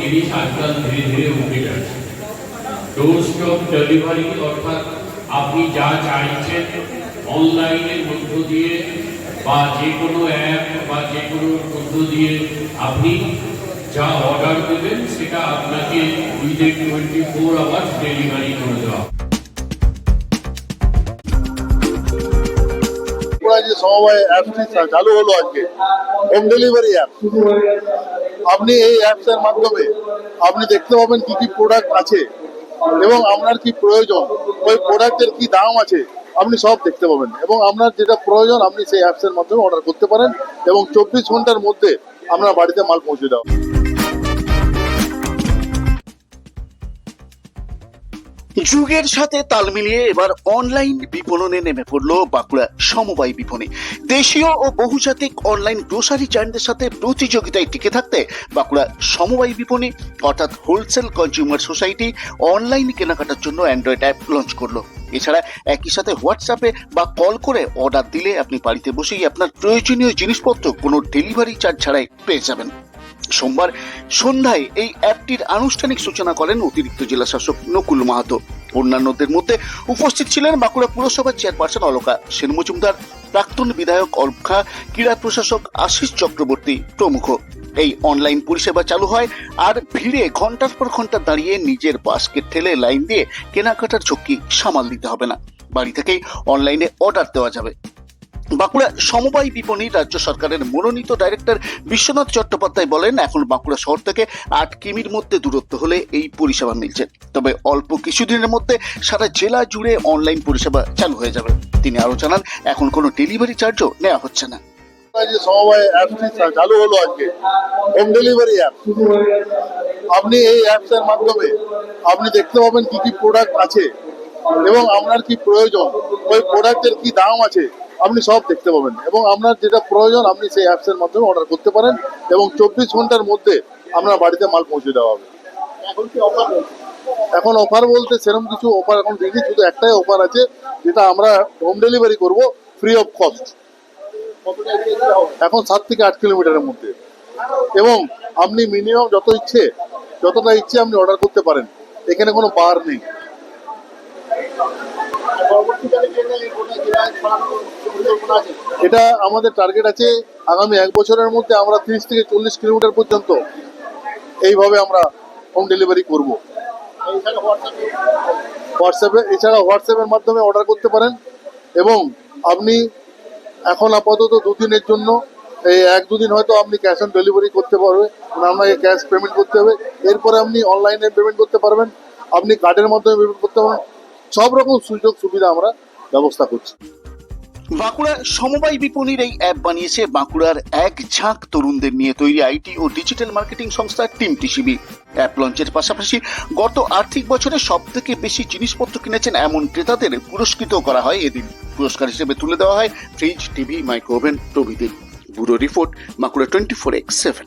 জিনিস আজকাল ধীরে ধীরে উঠে যাচ্ছে। ডোর ডেলিভারি অর্থাৎ আপনি যা চাইছেন অনলাইনের মধ্য দিয়ে বা যে কোনো অ্যাপ বা যে কোনো মধ্য দিয়ে আপনি যা অর্ডার দেবেন, সেটা আপনাকে within twenty four hours delivery করে দেওয়া যে সমবায় অ্যাপটি চালু হলো আজকে। হোম ডেলিভারি অ্যাপ আপনি এই অ্যাপসের মাধ্যমে আপনি দেখতে পাবেন কি কি প্রোডাক্ট আছে এবং আপনার কি প্রয়োজন। ওই প্রোডাক্টের কি দাম আছে, আপনি সব দেখতে পাবেন। এবং আপনার যেটা প্রয়োজন, আপনি সেই অ্যাপসের মাধ্যমে অর্ডার করতে পারেন এবং চব্বিশ ঘণ্টার মধ্যে আপনার বাড়িতে মাল পৌঁছে দেওয়া। যুগের সাথে তাল মিলিয়ে এবার অনলাইন বিপণনে নেমে পড়ল বাঁকুড়া সমবায় বিপণী। দেশীয় ও বহুজাতিক অনলাইন গ্রোসারি জায়ান্টের সাথে প্রতিযোগিতায় টিকে থাকতে বাঁকুড়া সমবায় বিপণী, অর্থাৎ হোলসেল কনজিউমার সোসাইটি অনলাইন কেনাকাটার জন্য অ্যান্ড্রয়েড অ্যাপ লঞ্চ করল। এছাড়া একই সাথে হোয়াটসঅ্যাপে বা কল করে অর্ডার দিলে আপনি বাড়িতে বসেই আপনার প্রয়োজনীয় জিনিসপত্র কোনো ডেলিভারি চার্জ ছাড়াই পেয়ে যাবেন। সোমবার সন্ধ্যায় এই অ্যাপটির আনুষ্ঠানিক সূচনা করেন অতিরিক্ত জেলা শাসক নকুল মাহাতো। অন্যান্যদের মধ্যে উপস্থিত ছিলেন বাঁকুড়া পুরসভার চেয়ারপারসন অলকা সেন মজুমদার, প্রাক্তন বিধায়ক অলখা, ক্রীড়া প্রশাসক আশিস চক্রবর্তী প্রমুখ। এই অনলাইন পরিষেবা চালু হয় আর ভিড়ে ঘণ্টার পর ঘণ্টা দাঁড়িয়ে নিজের বাস্কেট ঠেলে লাইন দিয়ে কেনাকাটার ঝক্কি সামাল দিতে হবে না। বাড়ি থেকেই অনলাইনে অর্ডার দেওয়া যাবে। বাঁকুড়া সমবায় বিপণী রাজ্য সরকারের মনোনীত ডাইরেক্টর বিশ্বনাথ চট্টোপাধ্যায় বলেন, এখন বাঁকুড়া শহর থেকে আট কিমির মধ্যে দূরত্ব হলে এই পরিষেবা মিলছে। তবে অল্প কিছুদিনের মধ্যে সারা জেলা জুড়ে অনলাইন পরিষেবা চালু হয়ে যাবে। তিনি আরও জানান, এখন কোনো ডেলিভারি চার্জও নেওয়া হচ্ছে না। যে সমবায় অ্যাপটি চালু হলো আজকে, হোম ডেলিভারি অ্যাপ। আপনি এই অ্যাপসের মাধ্যমে আপনি দেখতে পাবেন কি কি প্রোডাক্ট আছে। এবং আপনার কি প্রয়োজন? ওই প্রোডাক্টের কি দাম আছে? আপনি সব দেখতে পাবেন। এবং আপনার যেটা প্রয়োজন আপনি সেই অ্যাপসের মাধ্যমে অর্ডার করতে পারেন এবং চব্বিশ ঘণ্টার মধ্যে আপনার বাড়িতে মাল পৌঁছে দেওয়া হবে। এখন অফার বলতে সেরকম কিছু অফার এখন দেখি শুধু একটাই অফার আছে যেটা আমরা হোম ডেলিভারি করব ফ্রি অফ কস্ট এখন সাত থেকে আট কিলোমিটারের মধ্যে। এবং আপনি মিনিমাম যত ইচ্ছে যতটা ইচ্ছে আপনি অর্ডার করতে পারেন। এখানে কোনো বার নেই। এটা আমাদের টার্গেট আছে আগামী এক বছরের মধ্যে আমরা তিরিশ থেকে চল্লিশ কিলোমিটার পর্যন্ত এইভাবে আমরা হোম ডেলিভারি করব। হোয়াটসঅ্যাপে এছাড়া হোয়াটসঅ্যাপের মাধ্যমে অর্ডার করতে পারেন এবং আপনি এখন আপাতত দুদিনের জন্য এই এক দুদিন হয়তো আপনি ক্যাশ অন ডেলিভারি করতে পারবে মানে আপনাকে ক্যাশ পেমেন্ট করতে হবে। এরপরে আপনি অনলাইনে পেমেন্ট করতে পারবেন। আপনি কার্ডের মাধ্যমে পেমেন্ট করতে পারবেন। সব রকম সুযোগ সুবিধা আমরা ব্যবস্থা করছি। বাঁকুড়া সমবায় বিপণীর এই অ্যাপ বানিয়েছে বাঁকুড়ার এক ঝাঁক তরুণদের নিয়ে তৈরি আইটি ও ডিজিটাল মার্কেটিং সংস্থা টিম টিসিবি অ্যাপ লঞ্চের পাশাপাশি গত আর্থিক বছরে সব থেকে বেশি জিনিসপত্র কিনেছেন এমন ক্রেতাদের পুরস্কৃত করা হয় এদিন। পুরস্কার হিসেবে তুলে দেওয়া হয় ফ্রিজ টিভি মাইক্রোওভেন প্রভৃতি। Bureau report Bankura twenty four X seven.